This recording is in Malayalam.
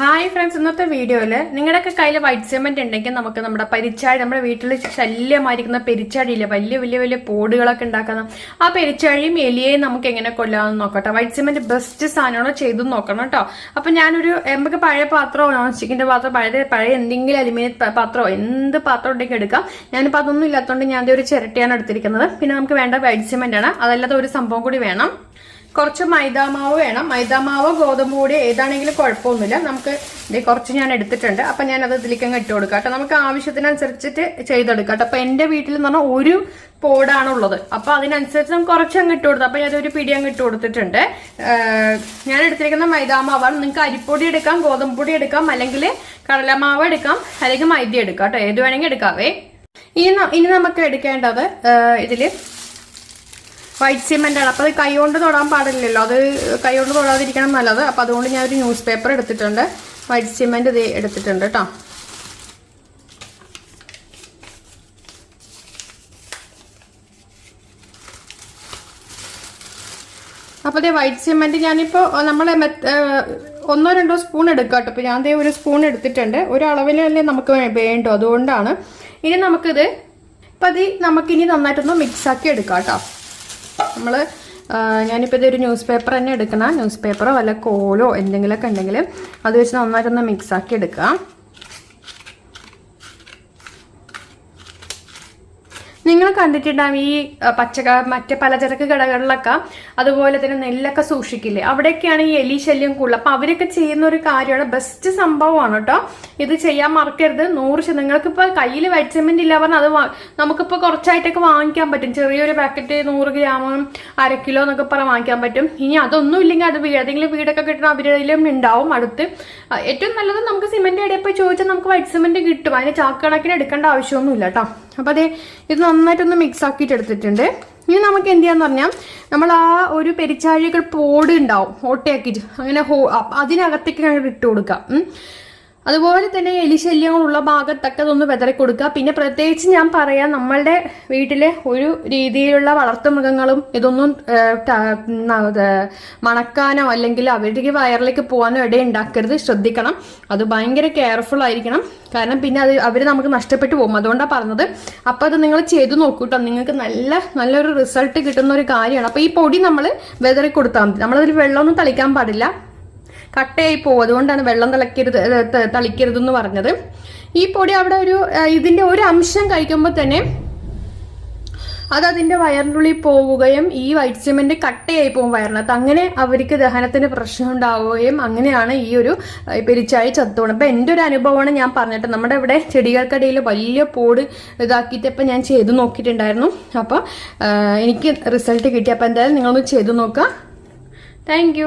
ഹായ് ഫ്രണ്ട്സ് ഇന്നത്തെ വീഡിയോയിൽ നിങ്ങളുടെയൊക്കെ കയ്യിൽ വൈറ്റ് സിമെന്റ് ഉണ്ടെങ്കിൽ നമുക്ക് നമ്മുടെ പെരിച്ചാഴി നമ്മുടെ വീട്ടിൽ ശല്യമായിരിക്കുന്ന പെരിച്ചാഴിയില്ല വലിയ വലിയ വലിയ പോടുകളൊക്കെ ഉണ്ടാക്കുന്ന ആ പെരിച്ചാഴിയും എലിയെയും നമുക്ക് എങ്ങനെ കൊല്ലാമെന്ന് നോക്കട്ടെ. വൈറ്റ് സിമെന്റ് ബെസ്റ്റ് സാധനമാണോ ചെയ്തു നോക്കണം കേട്ടോ. അപ്പൊ ഞാനൊരു നമുക്ക് പഴയ പാത്രമോ നോൺ സ്റ്റിക്കിന്റെ പാത്രം പഴയ പഴയ എന്തെങ്കിലും അലുമിനിയം പാത്രമോ എന്ത് പാത്രം ഉണ്ടെങ്കിൽ എടുക്കാം. ഞാനിപ്പോൾ അതൊന്നും ഇല്ലാത്തതുകൊണ്ട് ഞാൻ ഒരു ചിരട്ടയാണ് എടുത്തിരിക്കുന്നത്. പിന്നെ നമുക്ക് വേണ്ട വൈറ്റ് സിമെന്റ് ആണ്. അതല്ലാതെ ഒരു സംഭവം കൂടി വേണം. കുറച്ച് മൈദാമാവ് വേണം. മൈദാമാവോ ഗോതമ്പ് പൊടി ഏതാണെങ്കിലും കുഴപ്പമൊന്നുമില്ല. നമുക്ക് ഇത് കുറച്ച് ഞാൻ എടുത്തിട്ടുണ്ട്. അപ്പം ഞാൻ അത് ഇതിലേക്ക് അങ്ങ് ഇട്ട് കൊടുക്കാം. കേട്ടോ നമുക്ക് ആവശ്യത്തിനനുസരിച്ചിട്ട് ചെയ്തെടുക്കാം കേട്ടോ. അപ്പം എന്റെ വീട്ടിൽ എന്ന് പറഞ്ഞാൽ ഒരു പോടാണുള്ളത്. അപ്പം അതിനനുസരിച്ച് നമുക്ക് കുറച്ച് അങ്ങ് ഇട്ട് കൊടുത്തു അപ്പം ഞാനൊരു പിടി അങ്ങ് ഇട്ട് കൊടുത്തിട്ടുണ്ട്. ഞാൻ എടുത്തിരിക്കുന്ന മൈദാമാവാണ്. നിങ്ങൾക്ക് അരിപ്പൊടി എടുക്കാം ഗോതമ്പ് പൊടി എടുക്കാം അല്ലെങ്കിൽ കടലമാവ് എടുക്കാം അല്ലെങ്കിൽ മൈദ എടുക്കാം കേട്ടോ. ഏത് വേണമെങ്കിൽ എടുക്കാവേ ഇനി ഇനി നമുക്ക് എടുക്കേണ്ടത് ഇതിൽ വൈറ്റ് സിമെന്റ് ആണ്. അപ്പൊ അത് കൈ കൊണ്ട് തൊടാൻ പാടില്ലല്ലോ. അത് കൈകൊണ്ട് തൊടാതിരിക്കണം നല്ലത്. അപ്പൊ അതുകൊണ്ട് ഞാൻ ഒരു ന്യൂസ് പേപ്പർ എടുത്തിട്ടുണ്ട്. വൈറ്റ് സിമെന്റ് ഇത് എടുത്തിട്ടുണ്ട് കേട്ടോ അപ്പോൾ അതെ വൈറ്റ് സിമെന്റ് ഞാനിപ്പോൾ നമ്മളെ ഒന്നോ രണ്ടോ സ്പൂൺ എടുക്കാം കേട്ടോ അപ്പോൾ ഞാൻ ദേ ഒരു സ്പൂൺ എടുത്തിട്ടുണ്ട്. ഒരു അളവിലല്ലേ നമുക്ക് വേണ്ടോ. അതുകൊണ്ടാണ്. ഇനി നമുക്കിത് ഇപ്പം അത് നമുക്കിനി നന്നായിട്ടൊന്ന് മിക്സ് ആക്കി എടുക്കാം കേട്ടോ നമ്മൾ ഞാനിപ്പോൾ ഇതൊരു ന്യൂസ് പേപ്പർ തന്നെ എടുക്കണം ന്യൂസ് പേപ്പറോ വല്ല കോലോ എന്തെങ്കിലുമൊക്കെ ഉണ്ടെങ്കിൽ അത് വെച്ച് നന്നായിട്ടൊന്ന് മിക്സ് ആക്കി നിങ്ങൾ കണ്ടിട്ടുണ്ടാവും ഈ പച്ചക്ക മറ്റേ പലചരക്ക് കടകളിലൊക്കെ അതുപോലെ തന്നെ നെല്ലൊക്കെ സൂക്ഷിക്കില്ലേ? അവിടെയൊക്കെയാണ് ഈ എലി ശല്യം കൂടുതൽ. അപ്പൊ അവരൊക്കെ ചെയ്യുന്ന ഒരു കാര്യമാണ്. ബെസ്റ്റ് സംഭവമാണ് കേട്ടോ. ഇത് ചെയ്യാൻ മറക്കരുത്. നൂറ് ശതമാനം. നിങ്ങൾക്കിപ്പോൾ കയ്യിൽ വൈറ്റ് സിമെന്റ് ഇല്ല പറഞ്ഞാൽ അത് നമുക്കിപ്പോൾ കുറച്ചായിട്ടൊക്കെ വാങ്ങിക്കാൻ പറ്റും. ചെറിയൊരു പാക്കറ്റ് നൂറ് ഗ്രാം അര കിലോ എന്നൊക്കെ പറഞ്ഞാൽ വാങ്ങിക്കാൻ പറ്റും. ഇനി അതൊന്നും ഇല്ലെങ്കിൽ അത് ഏതെങ്കിലും വീടൊക്കെ കിട്ടണം അവരിലും ഉണ്ടാവും അടുത്ത്. ഏറ്റവും നല്ലത് നമുക്ക് സിമെന്റ് ഇടയിൽ പോയി ചോദിച്ചാൽ നമുക്ക് വൈറ്റ് സിമെന്റ് കിട്ടും. അതിന് ചാക്ക് കണക്കിന് എടുക്കേണ്ട ആവശ്യമൊന്നുമില്ല കേട്ടോ. അപ്പോൾ അതെ ഇത് നന്നായിട്ടൊന്ന് മിക്സ് ആക്കിയിട്ട് എടുത്തിട്ടുണ്ട്. ഇനി നമുക്ക് എന്ത് ചെയ്യാന്ന് പറഞ്ഞാൽ നമ്മൾ ആ ഒരു പെരിച്ചാഴികൾ പോട് ഉണ്ടാവും ഓട്ടയാക്കിയിട്ട്. അങ്ങനെ ഹോ അപ്പ- അതിനകത്തേക്ക് ഇട്ട് കൊടുക്കാം. അതുപോലെ തന്നെ എലിശല്യങ്ങളുള്ള ഭാഗത്തൊക്കെ വെതറി കൊടുക്കുക പിന്നെ പ്രത്യേകിച്ച് ഞാൻ പറയാം നമ്മളുടെ വീട്ടിലെ ഒരു രീതിയിലുള്ള വളർത്തുമൃഗങ്ങളും ഇതൊന്നും മണക്കാനോ അല്ലെങ്കിൽ അവരുടെ വയറിലേക്ക് പോകാനോ ഇട ഉണ്ടാക്കരുത്. ശ്രദ്ധിക്കണം. അത് ഭയങ്കര കെയർഫുൾ ആയിരിക്കണം. കാരണം പിന്നെ അത് അവർ നമുക്ക് നഷ്ടപ്പെട്ടു പോകും. അതുകൊണ്ടാണ് പറഞ്ഞത്. അപ്പോൾ അത് നിങ്ങൾ ചെയ്തു നോക്കൂട്ടോ. നിങ്ങൾക്ക് നല്ല നല്ലൊരു റിസൾട്ട് കിട്ടുന്ന ഒരു കാര്യമാണ്. അപ്പോൾ ഈ പൊടി നമ്മൾ വെതറി കൊടുത്താൽ മതി. നമ്മളതിൽ വെള്ളമൊന്നും തളിക്കാൻ പാടില്ല. കട്ടയായി പോകും. അതുകൊണ്ടാണ് വെള്ളം തിളക്കരുത് തളിക്കരുതെന്ന് പറഞ്ഞത്. ഈ പൊടി അവിടെ ഒരു ഇതിന്റെ ഒരു അംശം കഴിക്കുമ്പോൾ തന്നെ അത് അതിന്റെ വയറിനുള്ളിൽ പോവുകയും ഈ വൈറ്റ് സിമെന്റ് കട്ടയായി പോകും വയറിനകത്ത്. അങ്ങനെ അവർക്ക് ദഹനത്തിന് പ്രശ്നം ഉണ്ടാവുകയും അങ്ങനെയാണ് ഈ ഒരു പെരിച്ചായ ചത്തുപോകുന്നത് അപ്പൊ എന്റെ ഒരു അനുഭവമാണ് ഞാൻ പറഞ്ഞിട്ട് നമ്മുടെ ഇവിടെ ചെടികൾക്കിടയിൽ വലിയ പോട് ഇതാക്കിയിട്ട് ഇപ്പം ഞാൻ ചെയ്ത് നോക്കിയിട്ടുണ്ടായിരുന്നു. അപ്പോൾ എനിക്ക് റിസൾട്ട് കിട്ടി. അപ്പോൾ എന്തായാലും നിങ്ങളൊന്ന് ചെയ്ത് നോക്കുക. താങ്ക്